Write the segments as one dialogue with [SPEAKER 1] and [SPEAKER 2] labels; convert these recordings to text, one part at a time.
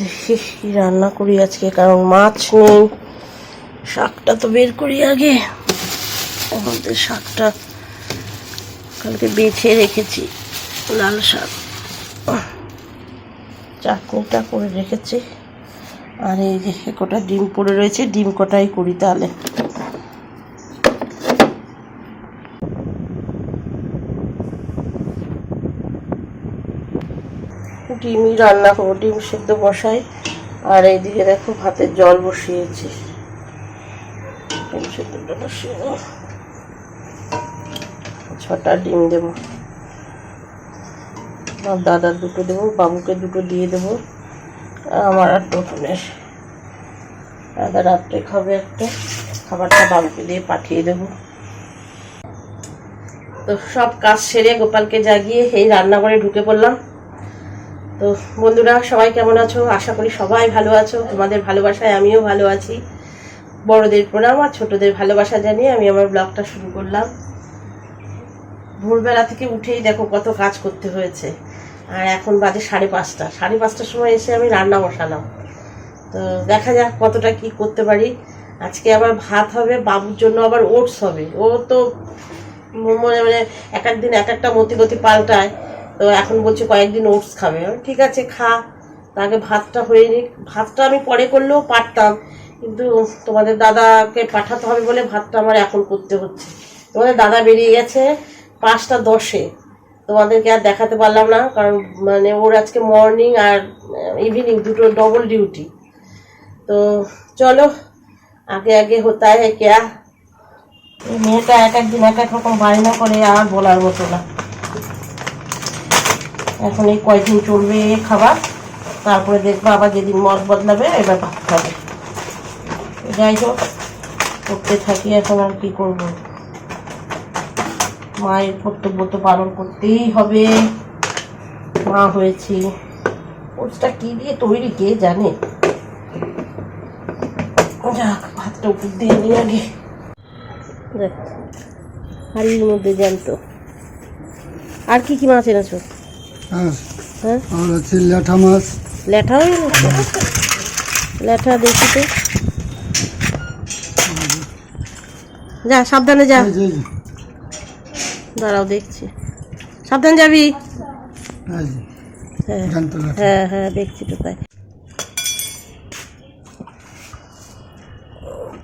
[SPEAKER 1] দেখি কি রান্না করি আজকে, কারণ মাছ নেই। শাকটা তো বের করি আগে। আমাদের শাকটা কালকে বেছে রেখেছি, লাল শাক। চাটনিটা করে রেখেছি। আর এই যে কটা ডিম পড়ে রয়েছে, ডিম কটাই করি তাহলে। ডিমই রান্না করব, ডিম সেদ্ধ বসাই। আর এইদিকে দেখো ভাতের জল বসিয়েছি। ডিম বসিয়ে ছটা ডিম দেবো। আমার দাদার দুটো দেবো, বাবুকে দুটো দিয়ে দেবো। আমার আর টোটনের দাদা রাত্রে খাবে একটা। খাবারটা বাবুকে দিয়ে পাঠিয়ে দেবো। তো সব কাজ সেরে গোপালকে জাগিয়ে এই রান্নাঘরে ঢুকে পড়লাম। তো বন্ধুরা, সবাই কেমন আছো? আশা করি সবাই ভালো আছো। তোমাদের ভালোবাসায় আমিও ভালো আছি। বড়দের প্রণাম আর ছোটদের ভালোবাসা জানিয়ে আমি আমার ব্লগটা শুরু করলাম। ভোরবেলা থেকে উঠেই দেখো কত কাজ করতে হয়েছে। আর এখন বাজে সাড়ে পাঁচটা। সাড়ে পাঁচটার সময় এসে আমি রান্না বসালাম। তো দেখা যাক কতটা কি করতে পারি। আজকে আবার ভাত হবে, বাবুর জন্য আবার ওটস হবে। ও তো মনে মানে এক এক দিন এক একটা মতিগতি পাল্টায়। তো এখন বলছে কয়েকদিন ওটস খাবে। ঠিক আছে, খা। তাকে ভাতটা হয়ে নি ভাতটা আমি পরে করলেও পারতাম। কিন্তু তোমাদের দাদাকে পাঠাতে হবে বলে ভাতটা আমার এখন করতে হচ্ছে। তোমাদের দাদা বেরিয়ে গেছে পাঁচটা দশে। তোমাদেরকে আর দেখাতে পারলাম না, কারণ মানে ওর আজকে মর্নিং আর ইভিনিং দুটো ডবল ডিউটি তো চলো, আগে আগে হতা হ্যাঁ ক্যা মেয়েটা এক একদিন এক এক রকম বায়না করে আর বলার মতো না। এখন এই কয়দিন চলবে খাবার, তারপরে দেখব আবার যেদিন মত বদলাবে এবার ভাত খাবে যাই হোক, করতে থাকি এখন আর কি করব। মায়ের কর্তব্য তো পালন করতেই হবে। মা হয়েছি। ওটা কি দিয়ে তৈরি কে জানে? যাক, ভাতটা উপর দিয়ে নিয়ে আগে। দেখ, হাড়ির মধ্যে জ্যান্ত। আর কি কি মাছ এনেছো?
[SPEAKER 2] হ্যাঁ।
[SPEAKER 1] হ্যাঁ
[SPEAKER 2] আর আছে ল্যাঠা মাছ।
[SPEAKER 1] ল্যাঠা ল্যাঠা দেখি তো। যা সাবধানে যা। দাঁড়াও দেখছি। সাবধান যাবি? হ্যাঁ। হ্যাঁ হ্যাঁ দেখছি তো তাই।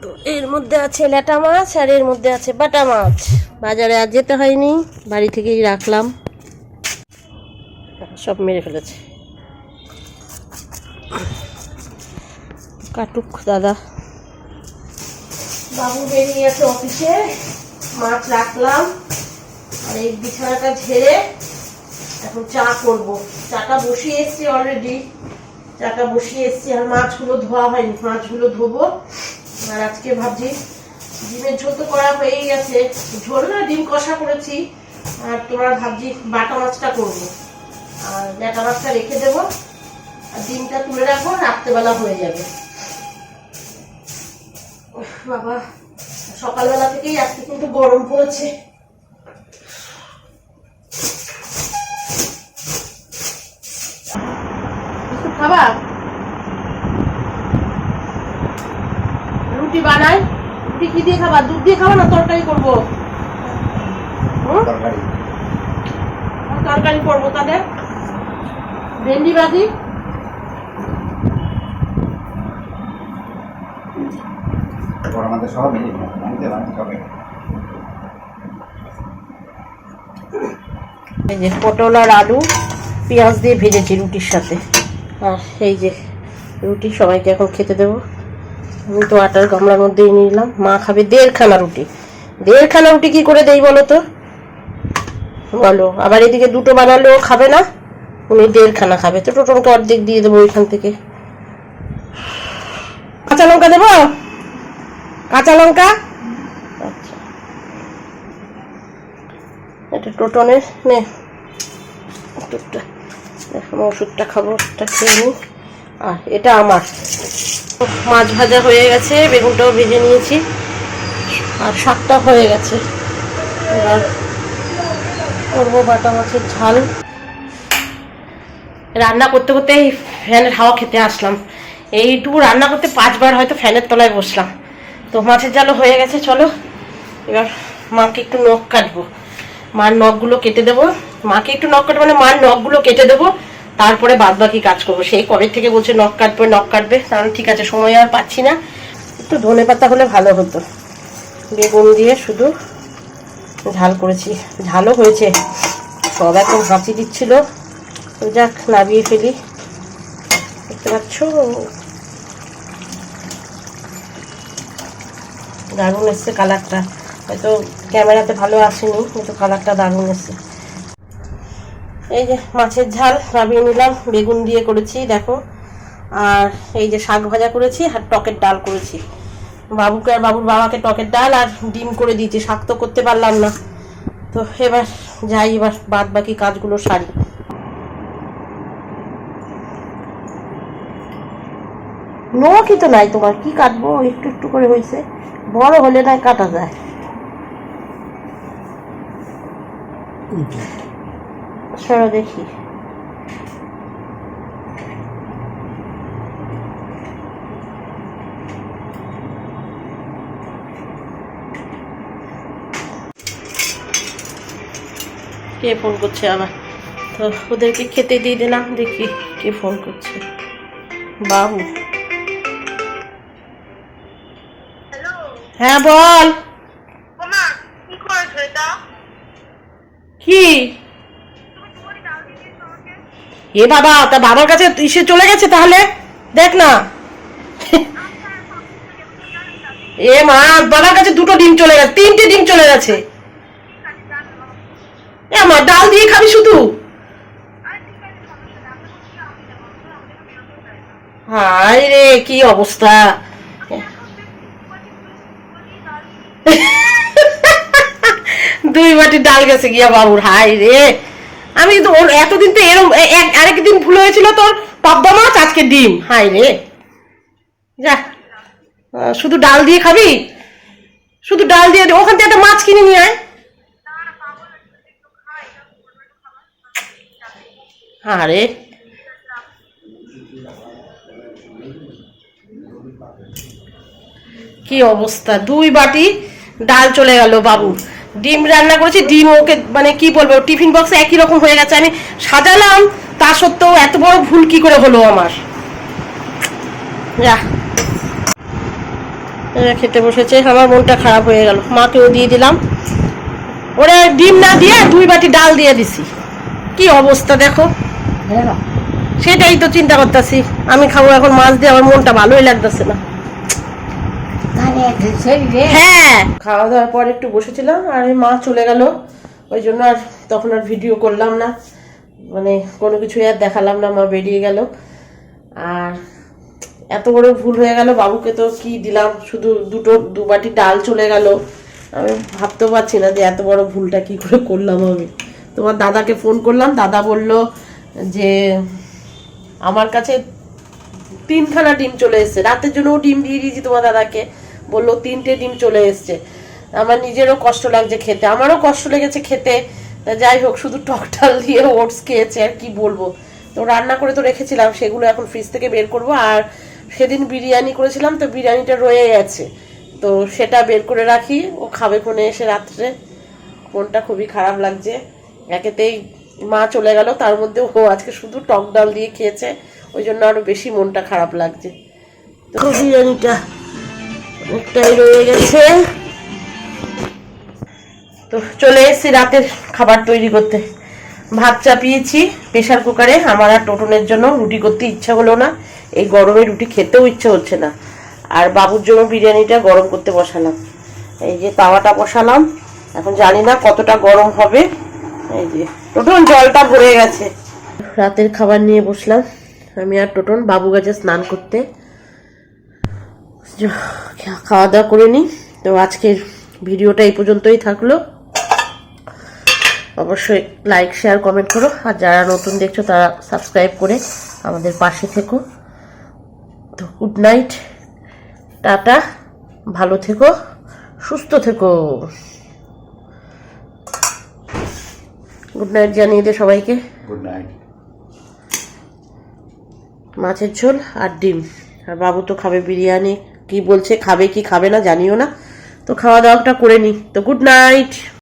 [SPEAKER 1] তো এর মধ্যে আছে ল্যাটা মাছ আর এর মধ্যে আছে বাটা মাছ। বাজারে আর যেতে হয়নি বাড়ি থেকেই রাখলাম। সব মেরে ফেলেছে। কাটুক দাদা। বাবু বেরিয়ে গেছে অফিসে মাছ রাখলাম। আর এই বিছানাটা ঝেড়ে এখন চা করব। চাটা বসিয়ে এসছি অলরেডি চাটা বসিয়ে এসছি। আর মাছগুলো ধোয়া হয়নি। মাছগুলো ধোবো। আর আজকে ভাবছি ডিমের ঝোল তো করা হয়েই গেছে। ঝোল না, ডিম কষা করেছি। আর তোমার ভাবছি বাটা মাছটা করব। আর ল্যাটা মাছটা রেখে দেবো। আর ডিমটা তুলে রাখব রাত্রেবেলা হয়ে যাবে। বাবা সকালবেলা থেকেই আজকে কিন্তু গরম পড়েছে। খাবা? রুটি বানাই রুটি কি দিয়ে খাবা? দুধ দিয়ে খাবা না তরকারি করব? তরকারি। করব তাহলে ভেন্ডি ভাজি।
[SPEAKER 3] আমাদের সব মিলে
[SPEAKER 1] এই যে পটল আর আলু পেঁয়াজ দিয়ে ভেজেছি রুটির সাথে। আর এই যে রুটি সবাইকে এখন খেতে দেবো। আমি তো আটার গামলার মধ্যেই নিলাম। মা খাবে দেড়খানা রুটি। দেড়খানা রুটি কি করে দেই বলো তো? বলো আবার এদিকে দুটো বানালেও খাবে না? উনি দেড়খানা খাবে। তো টোটনকে অর্ধেক দিয়ে দেবো ওইখান থেকে। কাঁচা লঙ্কা দেবো? কাঁচা লঙ্কা? আচ্ছা। এটা টোটনের নে। ওষুধটা। এখন ওষুধটা খাব ওষুধটা খেয়ে নিই। আর এটা আমার। মাছ ভাজা হয়ে গেছে বেগুনটাও ভেজে নিয়েছি। আর শাকটা হয়ে গেছে। এবার করব বাটা মাছের ঝাল। রান্না করতে করতে এই ফ্যানের হাওয়া খেতে আসলাম। এইটুকু রান্না করতে পাঁচবার হয়তো ফ্যানের তলায় বসলাম। তো মাছের জালও হয়ে গেছে, চলো। এবার মাকে একটু নখ কাটবো। মার নখগুলো কেটে দেবো। মাকে একটু নখ কাটবো মানে মার নখগুলো কেটে দেবো। তারপরে বাদ বাকি কাজ করব। সেই কবে থেকে বলছে নখ কাটবে নখ কাটবে? তাহলে ঠিক আছে, সময় আর পাচ্ছি না। একটু ধনে পাতা হলে ভালো হতো। বেগুন দিয়ে শুধু ঝাল করেছি। ঝালও হয়েছে। সব একদম হাঁচি দিচ্ছিল। তো যাক, নামিয়ে ফেলি। দেখতে পাচ্ছ? দারুণ এসছে কালারটা হয়তো ক্যামেরাতে ভালো আসেনি, কিন্তু কালারটা দারুণ এসছে। এই যে মাছের ঝাল, নামিয়ে নিলাম। বেগুন দিয়ে করেছি, দেখো। আর এই যে শাক ভাজা করেছি আর টকের ডাল করেছি। বাবুকে আর বাবুর বাবাকে টকের ডাল আর ডিম করে দিয়েছি। শাক তো করতে পারলাম না। তো এবার যাই, এবার বাদ বাকি কাজগুলো সারি। নখই তো নাই তোমার, কি কাটবো? একটু একটু করে হয়েছে বড় হলে নাই, কাটা যায়। সরো দেখি। কে ফোন করছে আবার? তো ওদেরকে খেতে দিয়ে দিলাম, দেখি কে ফোন করছে। বাবু। হ্যাঁ বল।
[SPEAKER 4] কি
[SPEAKER 1] এ বাবা তা বাবার কাছে এসে চলে গেছে তাহলে? দেখ না। এ মা বাবার কাছে দুটো ডিম চলে গেছে তিনটে ডিম চলে গেছে। এ আমার ডাল দিয়ে খাবি শুধু? হাই রে কি অবস্থা। দুই বাটি ডাল গেছে গিয়া বাবুর হাই রে। আমি তো ওর এতদিন তো এরম এক আরেকদিন ভুল হয়েছিল তোর পাব্বা মাছ, আজকে ডিম। হাই রে। যা শুধু ডাল দিয়ে খাবি? শুধু ডাল দিয়ে। ওখান থেকে একটা মাছ কিনে নিয়ে আয়। আরে কি অবস্থা? দুই বাটি ডাল চলে গেল বাবুর ডিম রান্না করেছি ডিম ওকে মানে কি বলব টিফিন বক্সে একই রকম হয়ে গেছে। আমি সাজালাম তা সত্ত্বেও এত বড় ভুল কি করে হলো আমার? যা। খেতে বসেছে আমার মনটা খারাপ হয়ে গেল। মাকেও দিয়ে দিলাম। ওরা ডিম না দিয়ে দুই বাটি ডাল দিয়ে দিছি। কি অবস্থা দেখো। সেটাই তো চিন্তা করতেছি। আমি খাব এখন মাছ দিয়ে আমার মনটা ভালোই লাগতেছে না। হ্যাঁ। খাওয়া দাওয়ার পর একটু বসেছিলাম আর মা চলে গেল। ওই জন্য আর তখন আর ভিডিও করলাম না। মানে কোনো কিছু আর দেখালাম না মা বেরিয়ে গেল। আর এত বড় ভুল হয়ে গেল বাবুকে তো কি দিলাম? শুধু দুটো দু বাটি ডাল চলে গেল। আমি ভাবতেও পারছি না যে এত বড় ভুলটা কি করে করলাম আমি। তোমার দাদাকে ফোন করলাম দাদা বলল যে আমার কাছে তিনখানা ডিম চলে এসছে। রাতের জন্য ডিম দিয়ে দিয়েছি তোমার দাদাকে। বলল, তিনটে ডিম চলে এসছে। আমার নিজেরও কষ্ট লাগছে খেতে। আমারও কষ্ট লেগেছে খেতে। যাই হোক, শুধু টক ডাল দিয়ে ওটস খেয়েছে, আর কি বলব? তো রান্না করে তো রেখেছিলাম, সেগুলো এখন ফ্রিজ থেকে বের করব। আর সেদিন বিরিয়ানি করেছিলাম, তো বিরিয়ানিটা রয়ে গেছে। তো সেটা বের করে রাখি। ও খাবে কোনে এসে রাত্রে। মনটা খুবই খারাপ লাগছে। একেতেই মা চলে গেল। তার মধ্যে ও আজকে শুধু টক ডাল দিয়ে খেয়েছে। ওই জন্য আরও বেশি মনটা খারাপ লাগছে। তো বিরিয়ানিটা অনেকটাই রয়ে গেছে। তো চলে এসেছি রাতের খাবার তৈরি করতে। ভাত চাপিয়েছি প্রেশার কুকারে, আমার আর টোটনের জন্য রুটি করতে ইচ্ছা হলো না। এই গরমে রুটি খেতেও ইচ্ছে হচ্ছে না। আর বাবুর জন্য বিরিয়ানিটা গরম করতে বসালাম। এই যে তাওয়াটা বসালাম। এখন জানি না কতটা গরম হবে। এই যে টোটন, জলটা ভরে গেছে। রাতের খাবার নিয়ে বসলাম। আমি আর টোটন বাবু গাছে স্নান করতে। খাওয়া দাওয়া করে নিই। তো আজকের ভিডিওটা এই পর্যন্তই থাকল। অবশ্যই লাইক শেয়ার কমেন্ট করো। আর যারা নতুন দেখছ তারা সাবস্ক্রাইব করে আমাদের পাশে থেকো। তো গুড নাইট টাটা ভালো থেকো সুস্থ থেকো। গুড নাইট জানিয়ে দে সবাইকে।
[SPEAKER 3] গুড নাইট
[SPEAKER 1] মাছের ঝোল আর ডিম। আর বাবু তো খাবে বিরিয়ানি। কি বলছে, খাবে কি খাবে না জানিও না। তো খাওয়া দাওয়াটা করে নি। তো গুড নাইট